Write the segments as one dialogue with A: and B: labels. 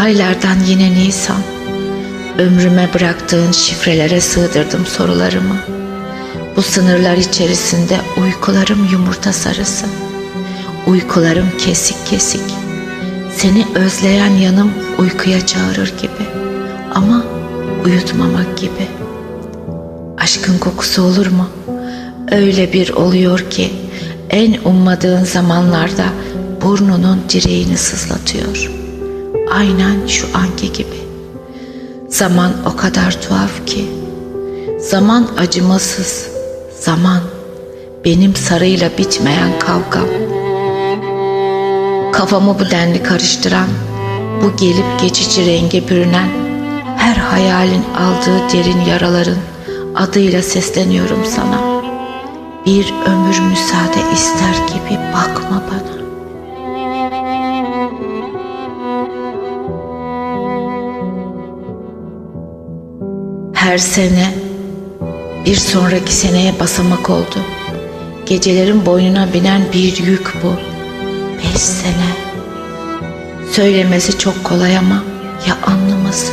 A: Aylardan yine Nisan. Ömrüme bıraktığın şifrelere sığdırdım sorularımı. Bu sınırlar içerisinde uykularım yumurta sarısı. Uykularım kesik kesik. Seni özleyen yanım uykuya çağırır gibi. Ama uyutmamak gibi. Aşkın kokusu olur mu? Öyle bir oluyor ki en ummadığın zamanlarda burnunun direğini sızlatıyor. Aynen şu anki gibi. Zaman o kadar tuhaf ki. Zaman acımasız. Zaman benim sarıyla bitmeyen kavgam. Kafamı bu denli karıştıran, bu gelip geçici renge bürünen, her hayalin aldığı derin yaraların adıyla sesleniyorum sana. Bir ömür müsaade ister gibi bakma Her sene bir sonraki seneye basamak oldu. Gecelerin boynuna binen bir yük bu. Beş sene. Söylemesi çok kolay ama ya anlaması?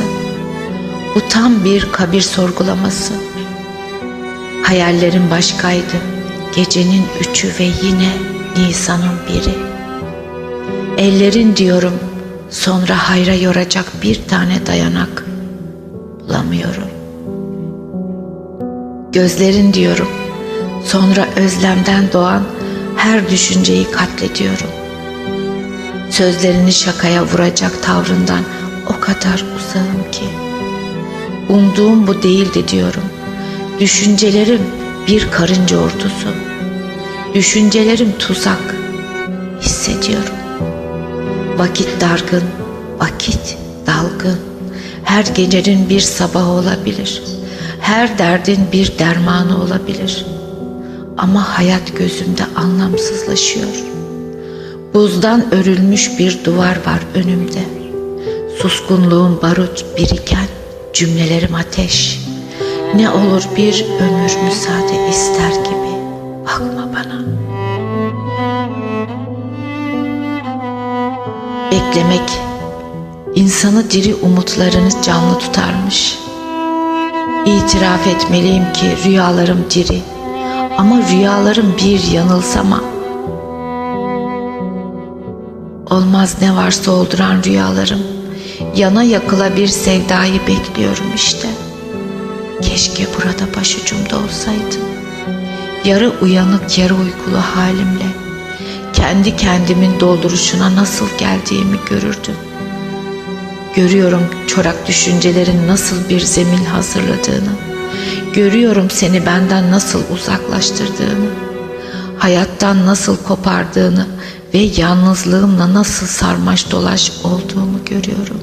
A: Bu tam bir kabir sorgulaması. Hayallerim başkaydı. Gecenin üçü ve yine Nisan'ın biri. Ellerin diyorum sonra hayra yoracak bir tane dayanak bulamıyorum. Gözlerin diyorum sonra özlemden doğan her düşünceyi katlediyorum. Sözlerini şakaya vuracak tavrından o kadar uzağım ki. Umduğum bu değildi diyorum. Düşüncelerim bir karınca ordusu. Düşüncelerim tuzak. Hissediyorum. Vakit dargın, vakit dalgın. Her gecenin bir sabahı olabilir. Her derdin bir dermanı olabilir. Ama hayat gözümde anlamsızlaşıyor. Buzdan örülmüş bir duvar var önümde. Suskunluğum barut biriken cümlelerim ateş. Ne olur bir ömür müsaade ister gibi bakma bana. Beklemek insanı diri umutlarını canlı tutarmış. İtiraf etmeliyim ki rüyalarım diri ama rüyalarım bir yanılsama. Olmaz ne varsa olduran rüyalarım. Yana yakıla bir sevdayı bekliyorum işte. Keşke burada başucumda olsaydı. Yarı uyanık yarı uykulu halimle kendi kendimin dolduruşuna nasıl geldiğimi görürdüm. Görüyorum çorak düşüncelerin nasıl bir zemin hazırladığını. Görüyorum seni benden nasıl uzaklaştırdığını. Hayattan nasıl kopardığını ve yalnızlığımla nasıl sarmaş dolaş olduğumu görüyorum.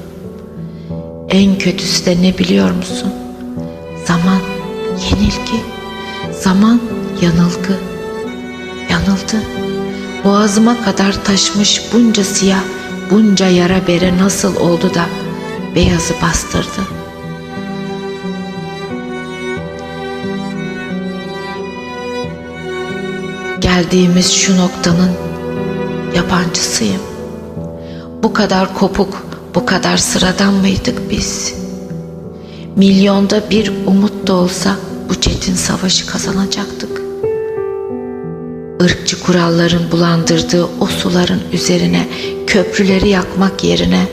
A: En kötüsü de ne biliyor musun? Zaman yenilgi, zaman yanılgı. Yanıldı. Boğazıma kadar taşmış bunca siyah, bunca yara bere nasıl oldu da beyazı bastırdı. Geldiğimiz şu noktanın yabancısıyım. Bu kadar kopuk, bu kadar sıradan mıydık biz? Milyonda bir umut da olsa bu çetin savaşı kazanacaktık. Irkçı kuralların bulandırdığı o suların üzerine köprüleri yakmak yerine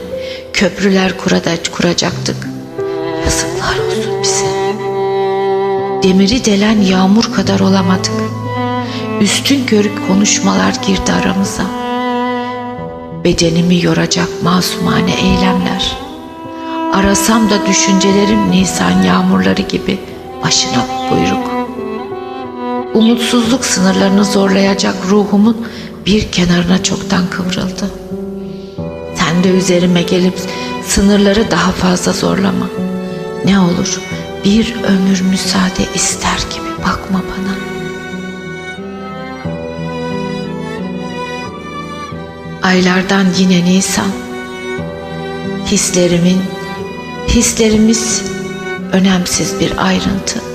A: köprüler kurada kuracaktık. Yazıklar olsun bize. Demiri delen yağmur kadar olamadık. Üstün körük konuşmalar girdi aramıza. Bedenimi yoracak masumane eylemler. Arasam da düşüncelerim Nisan yağmurları gibi başına buyruk. Umutsuzluk sınırlarını zorlayacak ruhumun bir kenarına çoktan kıvrıldı. Sen de üzerime gelip sınırları daha fazla zorlama. Ne olur bir ömür müsaade ister gibi bakma bana. Aylardan yine Nisan. Hislerimin, hislerimiz önemsiz bir ayrıntı.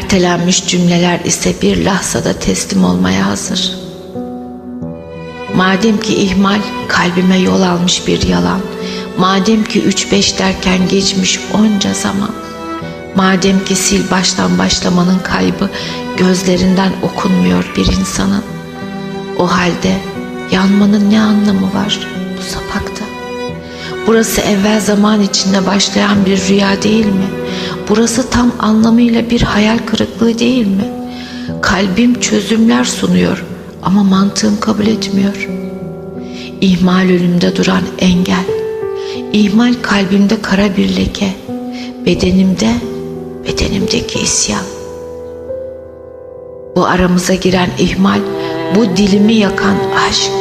A: Ertelenmiş cümleler ise bir lahzada teslim olmaya hazır. Madem ki ihmal kalbime yol almış bir yalan. Madem ki üç beş derken geçmiş onca zaman. Madem ki sil baştan başlamanın kaybı gözlerinden okunmuyor bir insanın. O halde yanmanın ne anlamı var bu sapakta? Burası evvel zaman içinde başlayan bir rüya değil mi? Burası tam anlamıyla bir hayal kırıklığı değil mi? Kalbim çözümler sunuyor ama mantığım kabul etmiyor. İhmal önümde duran engel. İhmal kalbimde kara bir leke. Bedenimde, bedenimdeki isyan. Bu aramıza giren ihmal, bu dilimi yakan aşk,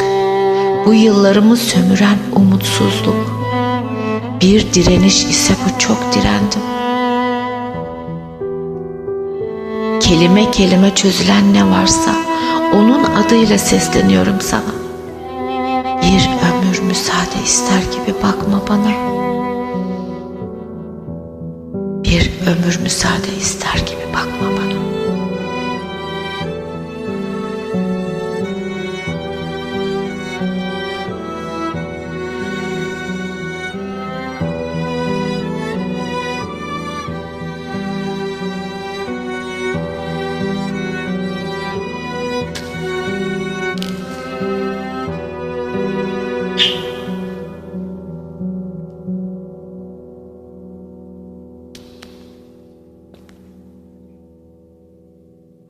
A: bu yıllarımı sömüren umutsuzluk. Bir direniş ise bu çok direndim. Kelime kelime çözülen ne varsa onun adıyla sesleniyorum sana. Bir ömür müsaade ister gibi bakma bana. Bir ömür müsaade ister gibi bakma bana.